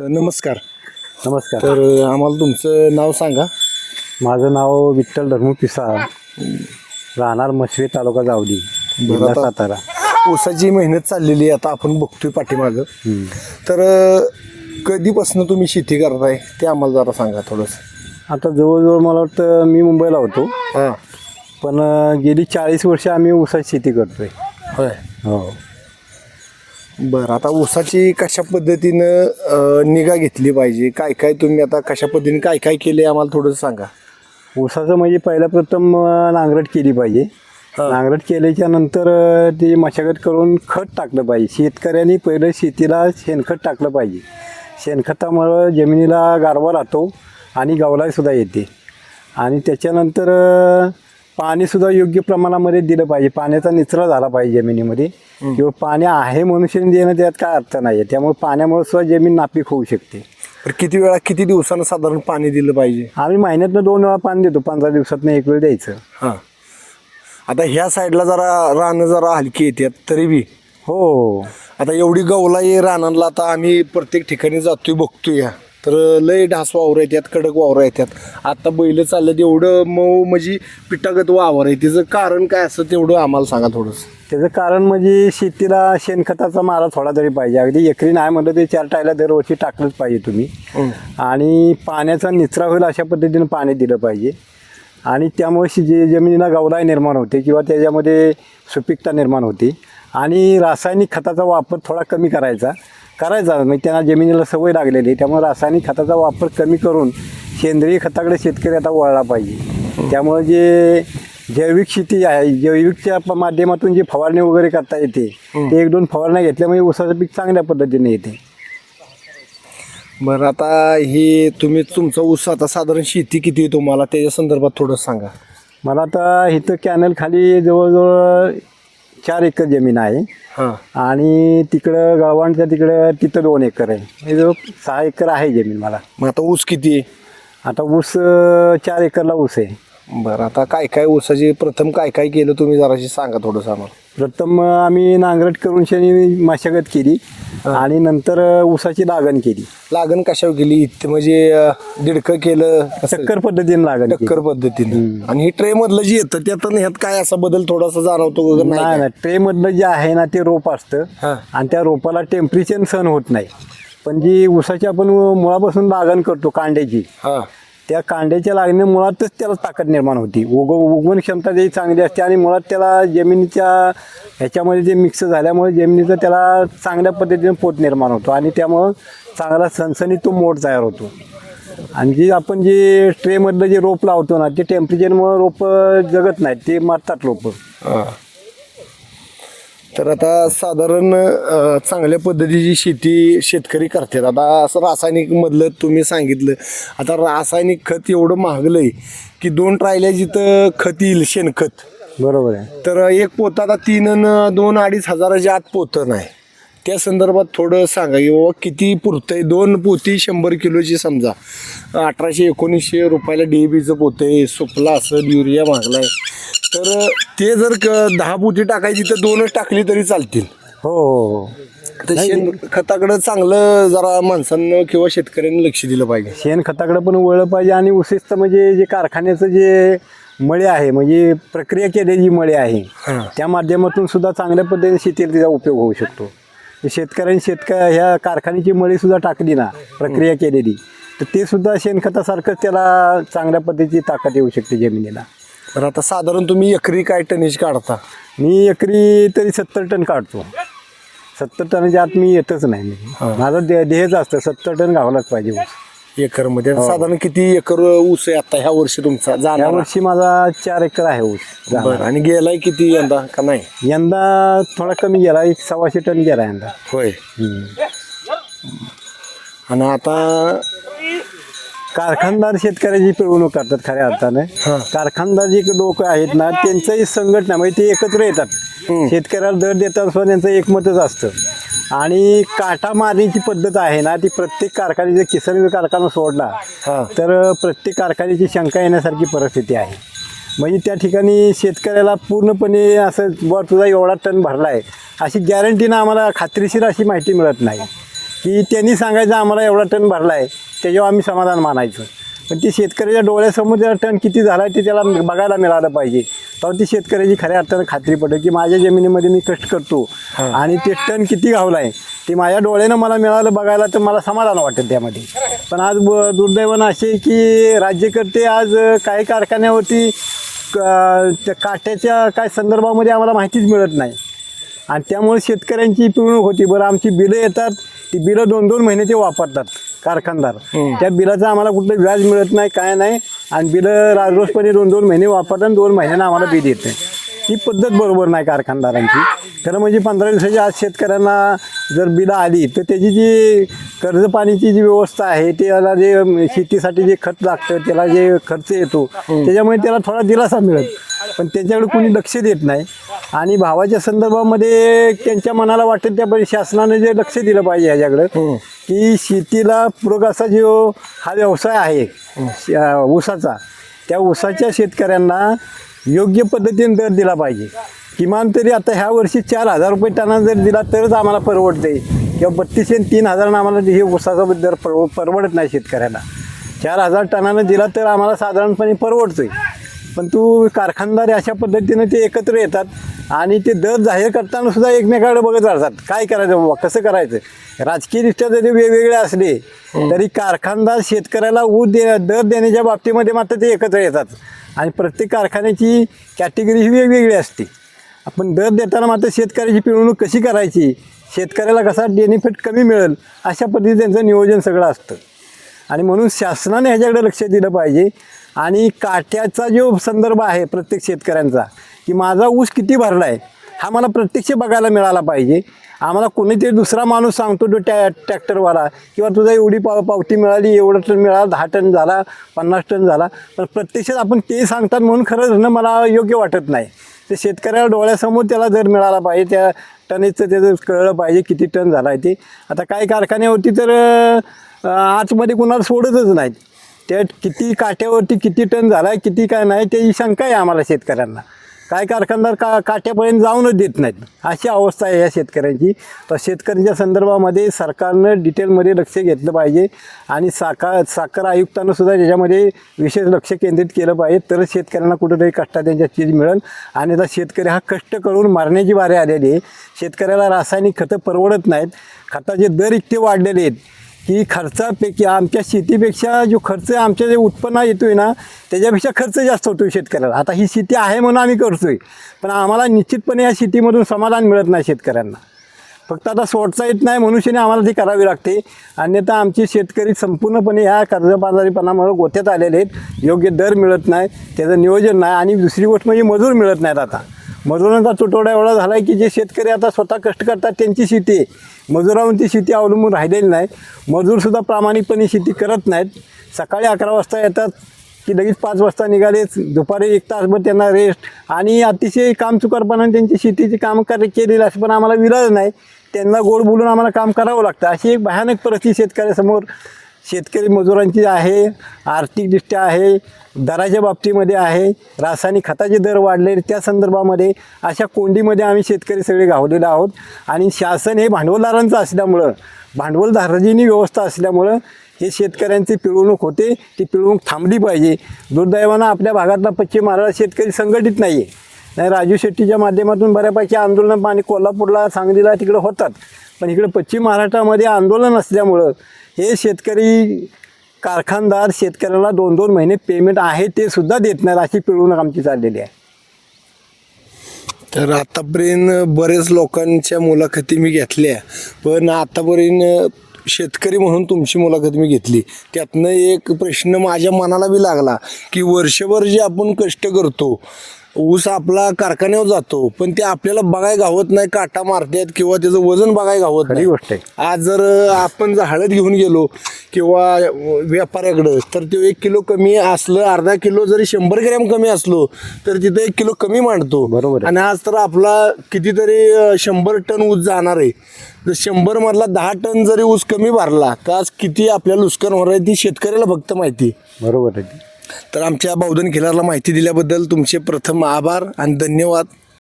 नमस्कार. नमस्कार. तर आम्हाला तुमचं नाव सांगा. माझं नाव विठ्ठल धर्मू पिसाळ. राहणार मशवे तालुका जावली जिल्हा आता- सातारा. ऊसाची मेहनत चाललेली आहे आता आपण बघतोय पाठीमागं. हम्म. तर कधीपासून तुम्ही शेती करताय ते आम्हाला जरा सांगा थोडंसं. आता जवळजवळ मला वाटतं मी मुंबईला होतो. हां. पण अं, गेली चाळीस वर्ष आम्ही ऊसाची शेती करतोय. होय. हो. बरं आता ऊसाची कशा पद्धतीनं अं, निगा घेतली पाहिजे? काय काय तुम्ही आता कशा पद्धतीने काय काय केले आम्हाला थोडंसं सांगा. ऊसाचं म्हणजे पहिल्या प्रथम अं, नांगरट केली पाहिजे. नांगरट केल्याच्यानंतर अं, ती मशागत करून खत टाकलं पाहिजे. शेतकऱ्यांनी पहिलं शेतीला शेणखत टाकलं पाहिजे. शेणखतामुळं जमिनीला गारवा राहतो आणि गवलाईसुद्धा येते. आणि त्याच्यानंतर अं, पाणीसुद्धा योग्य प्रमाणामध्ये दिलं पाहिजे. पाण्याचा निचरा झाला पाहिजे जमिनीमध्ये. किंवा पाणी आहे मनुष्याने देणं त्यात काय अर्थ नाही आहे त्यामुळे पाण्यामुळे सुद्धा जमीन नापीक होऊ शकते. तर किती वेळा किती दिवसानं साधारण पाणी दिलं पाहिजे? आम्ही महिन्यातनं दोन वेळा पाणी देतो. पंधरा दिवसातनं एक वेळ द्यायचं. हां. आता ह्या साईडला जरा रानं जरा हलकी येतात तरी बी. हो आता एवढी गवला आहे रानांना आता आम्ही प्रत्येक ठिकाणी जातोय बघतोय. या तर लय ढास वावर येतात कडक वावर येतात आता बैल चाललं एवढं मऊ म्हणजे पिठागत वावर आहे. त्याचं कारण काय असं तेवढं आम्हाला सांगा थोडंसं. त्याचं कारण म्हणजे शेतीला शेणखताचा मारा थोडा तरी पाहिजे. अगदी एकरी नाही म्हटलं ते चार टायला दरवर्षी टाकलंच पाहिजे तुम्ही. आणि पाण्याचा निचरा होईल अशा पद्धतीनं पाणी दिलं पाहिजे. आणि त्यामुळे शि- जे जमिनीला गवराई निर्माण होते किंवा त्याच्यामध्ये सुपीकता निर्माण होते. आणि रासायनिक खताचा वापर थोडा कमी करायचा. करायचा. म्हणजे त्यांना जमिनीला सवय लागलेली आहे. त्यामुळे रासायनिक खताचा वापर कमी करून सेंद्रिय खताकडे शेतकरी आता वळला पाहिजे. त्यामुळे जे जैविक शेती आहे जैविकच्या माध्यमातून जी फवारणी वगैरे करता येते ते एक दोन फवारण्या घेतल्यामुळे ऊसाचं पीक चांगल्या पद्धतीने येते. बरं आता हे तुम्ही तुमचा ऊस आता साधारण शेती किती आहे तुम्हाला? त्याच्या संदर्भात थोडं सांगा. मला आता इथं कॅनल खाली जवळजवळ चार एकर जमीन आहे. हां. आणि तिकडं गळवाणच्या तिकडं तिथं दोन एकर आहे. म्हणजे जवळ सहा एकर आहे जमीन मला. मग आता ऊस किती आहे? आता ऊस अं, चार एकरला ऊस आहे. बरं आता काय काय ऊसाचे प्रथम काय काय केलं तुम्ही जराशी सांगा थोडंसं आम्हाला. प्रथम आम्ही नांगरट करून शनी मशागत केली आणि नंतर ऊसाची लागण केली. लागण कशावर केली? इथे म्हणजे दीडकं केलं चक्कर पद्धतीने लागण केली. टक्कर पद्धतीने. आणि हे ट्रे मधलं जे येतं त्यातून ह्यात काय असा बदल थोडासा जाणवतो नाही नाही ट्रे मधलं जे आहे ना ते रोप असतं. आणि त्या रोपाला टेम्परेचर सहन होत नाही. पण जी ऊसाची आपण मुळापासून लागण करतो कांड्याची त्या कांड्याच्या लागणे मुळातच त्याला ताकद निर्माण होती. उग उगवण क्षमता त्याची चांगली असते आणि मुळात त्याला जमिनीच्या ह्याच्यामध्ये जे मिक्स झाल्यामुळे जमिनीचं त्याला चांगल्या पद्धतीने पोट निर्माण होतो आणि त्यामुळं चांगला सणसणीत तो मोड तयार होतो. आणि जे आपण जे ट्रेमधलं जे रोप लावतो ना ते टेम्परेचरमुळं रोप जगत नाहीत ते मारतात रोपं तर आता साधारण अं, चांगल्या पद्धतीची शेती शेतकरी करतात. आता असं रासायनिक मधलं तुम्ही सांगितलं. आता रासायनिक खत एवढं महागलंय की दोन ट्रायल्या जिथं खत येईल शेणखत. बरोबर आहे. तर एक पोतं आता तीन अन दोन अडीच हजाराच्या आत पोतं नाही. त्या संदर्भात थोडं सांगा की बाबा किती पुरतंय? दोन पोती शंभर किलोची समजा. अठराशे एकोणीसशे रुपयाला डी बीचं पोतं आहे. सुपला असेल युरिया मागलाय तर ते जर क दहा पोती टाकायची तर दोनच टाकली तरी चालतील. हो हो हो. तर शेण खताकडं चांगलं जरा माणसांना किंवा शेतकऱ्यांनी लक्ष दिलं पाहिजे. शेणखताकडे पण वळलं पाहिजे आणि विशेषतः म्हणजे जे कारखान्याचं जे मळे आहे म्हणजे प्रक्रिया केलेली मळे आहे हां. त्या माध्यमातून सुद्धा चांगल्या पद्धतीने शेतीला त्याचा उपयोग होऊ शकतो. शेतकऱ्यांनी शेतक ह्या कारखान्याची मळी सुद्धा टाकली ना प्रक्रिया केलेली तर ते सुद्धा शेणखतासारखंच त्याला चांगल्या पद्धतीची ताकद येऊ शकते जमिनीला. तर आता साधारण तुम्ही एकरी काय टनेज काढता? मी एकरी तरी सत्तर टन काढतो. सत्तर टनाच्या आत मी येतच नाही. हा. माझं दे देहच असतं. सत्तर टन घावलाच पाहिजे. ऊस एकरमध्ये साधारण किती एकर ऊस आहे आता ह्या वर्षी तुमचा? या जाणार. वर्षी माझा चार एकर आहे ऊस. बरं. आणि गेलाय किती यंदा का नाही? यंदा थोडा कमी गेला एक सव्वाशे टन गेला यंदा. होय. हम्म. आणि आता कारखानदार शेतकऱ्याची पिळवणूक करतात खऱ्या अर्थाने. कारखानदार जे लोक आहेत ना त्यांचंही संघटना म्हणजे ते एकत्र येतात. शेतकऱ्याला दर देतात सुद्धा त्यांचं एकमतच असतं. आणि काटा मारण्याची पद्धत आहे ना ती प्रत्येक कारखान्याचा किसन कारखाना सोडला तर प्रत्येक कारखान्याची शंका येण्यासारखी परिस्थिती आहे. म्हणजे त्या ठिकाणी शेतकऱ्याला पूर्णपणे असं बुवा तुझा एवढा टन भरला आहे अशी गॅरंटीनं आम्हाला खात्रीशीर अशी माहिती मिळत नाही. की त्यांनी सांगायचं आम्हाला एवढा टन भरला आहे त्याच्यावर आम्ही समाधान मानायचं. पण ती शेतकऱ्याच्या डोळ्यासमोर त्याला टन किती झाला आहे ते त्याला बघायला मिळालं पाहिजे. तेव्हा ती शेतकऱ्याची खऱ्या अर्थानं खात्री पडेल की माझ्या जमिनीमध्ये मी कष्ट करतो आणि ते टन किती गावला आहे ते माझ्या डोळ्यानं मला मिळालं बघायला तर मला समाधान वाटेल त्यामध्ये. पण आज ब- दुर्दैवानं असे की राज्यकर्ते आज काही कारखान्यावरती क- त्या काट्याच्या काय संदर्भामध्ये आम्हाला माहितीच मिळत नाही. आणि त्यामुळे शेतकऱ्यांची पिळवणूक होती. बरं आमची बिलं येतात ती बिलं दोन दोन महिने ते वापरतात कारखानदार. त्या बिलाचं आम्हाला कुठलं व्याज मिळत नाही काय नाही. आणि बिलं राजरोजपणे दोन दोन महिने वापरतात आणि दोन महिन्यानं आम्हाला बिल येतं ही पद्धत बरोबर नाही कारखानदारांची. खरं म्हणजे पंधरा दिवसाच्या आज शेतकऱ्यांना जर बिलं आली तर त्याची जी कर्ज पाणीची जी व्यवस्था आहे त्याला जे शेतीसाठी जे खत लागतं त्याला जे खर्च येतो त्याच्यामुळे त्याला थोडा दिलासा मिळत पण त्याच्याकडे कोणी लक्ष देत नाही. आणि भावाच्या संदर्भामध्ये त्यांच्या मनाला वाटेल त्या परी शासनाने जे लक्ष दिलं पाहिजे ह्याच्याकडं की शेतीला पूरक असा जो हा व्यवसाय आहे श- ऊसाचा त्या ऊसाच्या शेतकऱ्यांना योग्य पद्धतीने दर दिला पाहिजे. किमान तरी आता ह्या वर्षी चार हजार रुपये टना जर दिला तरच आम्हाला परवडते. किंवा बत्तीसशे आणि तीन हजारानं आम्हाला हे ऊसाचा दर परव परवडत नाही शेतकऱ्याला चार हजार टनानं दिला तर आम्हाला साधारणपणे परवडतोय. पण तू कारखानदार अशा पद्धतीनं ते एकत्र येतात आणि ते दर जाहीर करताना सुद्धा एकमेकाकडे बघत राहतात. काय करायचं बाबा कसं करायचं? राजकीयदृष्ट्या जरी वेगवेगळे असले तरी कारखानदार शेतकऱ्याला ऊस दे दर देण्याच्या बाबतीमध्ये मात्र ते एकत्र येतात. आणि प्रत्येक कारखान्याची कॅटेगरी ही वेगवेगळी असते. आपण दर देताना मात्र शेतकऱ्याची पिळवणूक कशी करायची? शेतकऱ्याला कसा बेनिफिट कमी मिळेल? अशा पद्धतीने त्यांचं नियोजन सगळं असतं. आणि म्हणून शासनाने ह्याच्याकडे लक्ष दिलं पाहिजे. आणि काट्याचा जो संदर्भ आहे प्रत्येक शेतकऱ्यांचा की माझा ऊस किती भरला आहे हा मला प्रत्यक्ष बघायला मिळाला पाहिजे. आम्हाला कोणीतरी दुसरा माणूस सांगतो तो टॅ ट्रॅक्टरवाला किंवा तुझा एवढी पाव पावती मिळाली एवढं टन मिळाला दहा टन झाला पन्नास टन झाला पण प्रत्यक्षात आपण ते सांगतात म्हणून खरंच ना मला योग्य वाटत नाही. ते शेतकऱ्याला डोळ्यासमोर त्याला जर मिळाला पाहिजे त्या टनेचं त्याचं कळलं पाहिजे किती टन झाला आहे ते. आता काही कारखान्यावरती तर आतमध्ये कुणाला सोडतच नाहीत. त्या किती काठ्यावरती किती टन झाला आहे किती काय नाही त्याची शंका आहे आम्हाला शेतकऱ्यांना. काय कारखानदार का काठ्यापर्यंत जाऊनच देत नाहीत. अशी अवस्था आहे या शेतकऱ्यांची. तर शेतकऱ्यांच्या संदर्भामध्ये सरकारनं डिटेलमध्ये लक्ष घेतलं पाहिजे आणि साखर साखर आयुक्तानं सुद्धा त्याच्यामध्ये विशेष लक्ष केंद्रित केलं पाहिजे. तरच शेतकऱ्यांना कुठंतरी कष्टा त्यांच्या चीज मिळेल. आणि आता शेतकरी हा कष्ट करून मारण्याची वारे आलेली आहे. शेतकऱ्याला रासायनिक खतं परवडत नाहीत. खताचे दर इतके वाढलेले आहेत. की खर्चापैकी आमच्या शेतीपेक्षा जो खर्च आमच्या जे उत्पन्न येतोय ना त्याच्यापेक्षा खर्च जास्त होतोय शेतकऱ्याला. आता ही शेती आहे म्हणून आम्ही करतोय पण आम्हाला निश्चितपणे या शेतीमधून समाधान मिळत नाही शेतकऱ्यांना. फक्त आता सोडता येत नाही मनुष्याने आम्हाला ती करावी लागते. अन्यथा आमचे शेतकरी संपूर्णपणे ह्या कर्जबाजारीपणामुळे गोत्यात आलेले आहेत. योग्य दर मिळत नाही त्याचं नियोजन नाही आणि दुसरी गोष्ट म्हणजे मजूर मिळत नाहीत आता. मजुरांचा तुटवडा एवढा झाला आहे की जे शेतकरी आता स्वतः कष्ट करतात त्यांची शेती आहे. मजुरांची शेती अवलंबून राहिलेली नाही. मजूरसुद्धा प्रामाणिकपणे शेती करत नाहीत. सकाळी अकरा वाजता येतात की लगेच पाच वाजता निघालेच दुपारी एक तासभर त्यांना रेस्ट आणि अतिशय कामचुकारपणाने त्यांची शेतीची कामं कर केलेली असं पण आम्हाला विलाज नाही. त्यांना गोड बोलून आम्हाला काम करावं लागतं. अशी एक भयानक परिस्थिती शेतकऱ्यासमोर शेतकरी मजुरांची आहे आर्थिकदृष्ट्या आहे दराच्या बाबतीमध्ये आहे रासायनिक खताचे दर वाढले त्या संदर्भामध्ये अशा कोंडीमध्ये आम्ही शेतकरी सगळे गावलेलो आहोत. आणि शासन हे भांडवलदारांचं असल्यामुळं भांडवलदाराजीनी व्यवस्था असल्यामुळं हे शेतकऱ्यांची पिळवणूक होते. ती पिळवणूक थांबली पाहिजे. दुर्दैवानं आपल्या भागातला पश्चिम महाराष्ट्र शेतकरी संघटित नाही आहे नाही राजू शेट्टीच्या माध्यमातून बऱ्यापैकी आंदोलन आणि कोल्हापूरला सांगलीला तिकडं होतात. पण इकडे पश्चिम महाराष्ट्रामध्ये आंदोलन असल्यामुळं हे शेतकरी कारखानदार शेतकऱ्याला दोन दोन महिने पेमेंट आहे ते सुद्धा देत नाही अशी पिळवणूक आमची चाललेली आहे. तर आतापर्यंत बरेच लोकांच्या मुलाखती मी घेतल्या पण आतापर्यंत शेतकरी म्हणून तुमची मुलाखत मी घेतली. त्यातनं एक प्रश्न माझ्या मनाला बी लागला की वर्षभर जे आपण कष्ट करतो ऊस आपला कारखान्यावर जातो पण ते आपल्याला बघाय गावत नाही काटा मारतात किंवा त्याचं वजन बघाय गावत नाही. गोष्ट आहे. आज जर आपण जर हळद घेऊन गेलो किंवा व्यापाऱ्याकडं तर ते एक किलो कमी असलं अर्धा किलो जरी शंभर ग्रॅम कमी असलो तर तिथं एक किलो कमी मांडतो. बरोबर. आणि आज तर आपला कितीतरी शंभर टन ऊस जाणार आहे. जर शंभर मधला दहा टन जरी ऊस कमी भरला तर आज किती आपल्याला नुकसान होणार आहे ती शेतकऱ्याला फक्त माहिती. बरोबर आहे. तर आमच्या बौद्धन खिलारला माहिती दिल्याबद्दल तुमचे प्रथम आभार आणि धन्यवाद.